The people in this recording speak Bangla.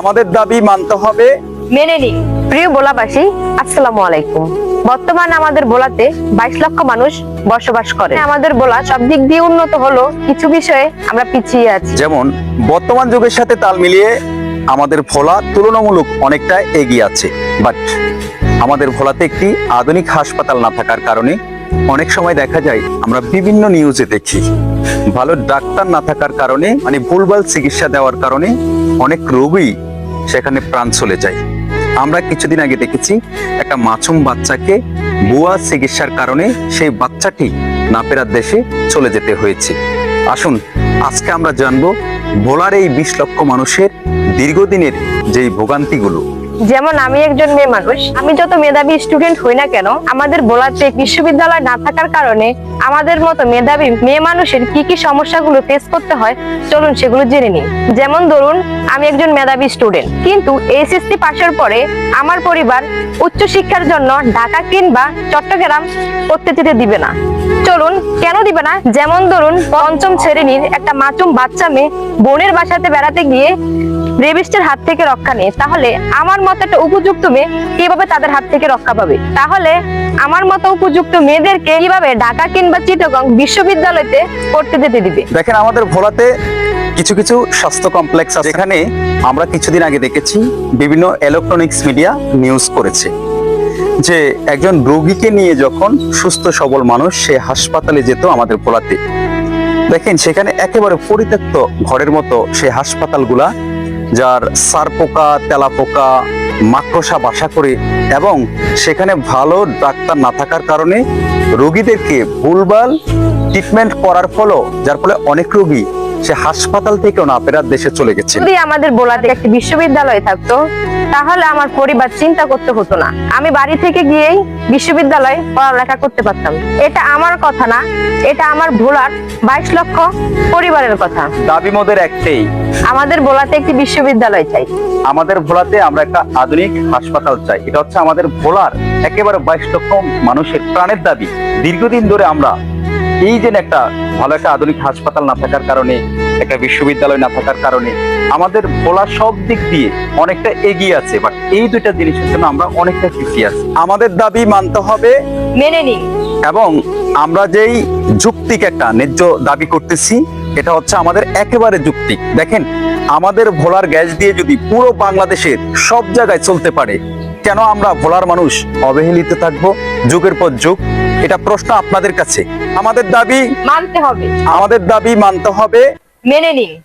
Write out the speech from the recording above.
আমাদের দাবি মানতে হবে। মেনে নিন। প্রিয় বোলাবাসী আসসালামু আলাইকুম। বর্তমানে আমাদের বোলাতে বাইশ লক্ষ মানুষ বসবাস করে। আমাদের বোলা সব দিক দিয়ে উন্নত হলো কিছু বিষয়ে আমরা পিছিয়ে আছি। যেমন বর্তমান যুগের সাথে তাল মিলিয়ে আমাদের ভোলা তুলনামূলক অনেকটা এগিয়ে আছে। বাট আমাদের ভোলাতে একটি আধুনিক হাসপাতাল না থাকার কারণে অনেক সময় দেখা যায় আমরা বিভিন্ন নিউজে দেখি। ভালো ডাক্তার না থাকার কারণে মানে ভুলভাল চিকিৎসা দেওয়ার কারণে অনেক রোগী সেখানে প্রাণ চলে যায়। আমরা কিছুদিন আগে দেখেছি একটা মাছুম বাচ্চাকে বুয়া চিকিৎসার কারণে সেই বাচ্চাটি নাপেরার দেশে চলে যেতে হয়েছে। আসুন, আজকে আমরা জানব ভোলার এই বিশ লক্ষ মানুষের দীর্ঘদিনের যেই ভোগান্তিগুলো যেমন আমি একজন মেয়ে মানুষ, আমি যত মেধাবী স্টুডেন্ট হই না কেন, আমাদের বোলাতে বিশ্ববিদ্যালয় না থাকার কারণে আমাদের মতো মেধাবী মেয়ে মানুষের কি কি সমস্যাগুলো ফেস করতে হয়, চলুন সেগুলো জেনে নিই। যেমন ধরুন, আমি একজন মেধাবী স্টুডেন্ট কিন্তু এইচএসসি পাশের পরে আমার পরিবার উচ্চ শিক্ষার জন্য ঢাকা কিংবা চট্টগ্রাম পড়তে যেতে দিবে না। চলুন, কেন দিবে না? যেমন ধরুন, পঞ্চম শ্রেণির একটা মাসুম বাচ্চা মেয়ে বোনের বাসাতে বেড়াতে গিয়ে রেবিস্টের হাত থেকে রক্ষা নেই তাহলে আমার মতো একটা উপযুক্ত মেয়ে কীভাবে তাদের হাত থেকে রক্ষা পাবে? তাহলে আমার মতো উপযুক্ত মেয়েদেরকে কীভাবে ঢাকা কিংবা চিটগং বিশ্ববিদ্যালয়তে পড়তে যেতে দিবে? দেখেন, আমাদের ভোলাতে কিছু কিছু স্বাস্থ্য কমপ্লেক্স আছে। যেখানে আমরা কিছুদিন আগে দেখেছি বিভিন্ন ইলেকট্রনিক্স মিডিয়া নিউজ করেছে যে একজন রোগীকে নিয়ে যখন সুস্থ, সবল মানুষ, সে হাসপাতালে যেত আমাদের ভোলাতে। দেখেন, সেখানে একেবারে পরিত্যক্ত ঘরের মতো সে হাসপাতালগুলা যার সার পোকা, তেলা পোকা, মাকড়সা বাসা করে এবং সেখানে ভালো ডাক্তার না থাকার কারণে রোগীদেরকে ভুলভাল ট্রিটমেন্ট করার ফলও, যার ফলে অনেক রোগী সে হাসপাতাল থেকেও না ফেরার দেশে চলে গেছে। যদি আমাদের বোলাতে একটি বিশ্ববিদ্যালয় থাকতো তাহলে আমার পরিবার চিন্তা করতে হতো না। আমি বাড়ি থেকে গিয়েই বিশ্ববিদ্যালয়ে পড়ালেখা করতে পারতাম। এটা আমার কথা না এটা আমার ভোলার বাইশ লক্ষ পরিবারের কথা। দাবি মোদের একটাই। আমাদের বোলাতে একটি বিশ্ববিদ্যালয় চাই। আমাদের ভোলাতে আমরা একটা আধুনিক হাসপাতাল চাই। এটা হচ্ছে আমাদের ভোলার একেবারে বাইশ লক্ষ মানুষের প্রাণের দাবি। দীর্ঘদিন ধরে আমরা এই যে একটা ভালো একটা আধুনিক হাসপাতাল না থাকার কারণে একটা বিশ্ববিদ্যালয় না থাকার কারণে আমাদের ভোলা সব দিক দিয়ে অনেকটা এগিয়ে আছে বাট এই দুইটা জিনিসের জন্য আমরা অনেকটা পিছিয়ে আছি। আমাদের দাবি মানতে হবে মেনে নিন। এবং আমরা যেই যুক্তিক একটা ন্যায্য দাবি করতেছি এটা হচ্ছে আমাদের একেবারে যুক্তিক দেখেন আমাদের ভোলার গ্যাস দিয়ে যদি পুরো বাংলাদেশের সব জায়গায় চলতে পারে কেন আমরা ভোলার মানুষ অবহেলিত থাকব? যুগের পর যুগ এটা প্রশ্ন আপনাদের কাছে। আমাদের দাবি মানতে হবে। আমাদের দাবি মানতে হবে। মেনে নিন।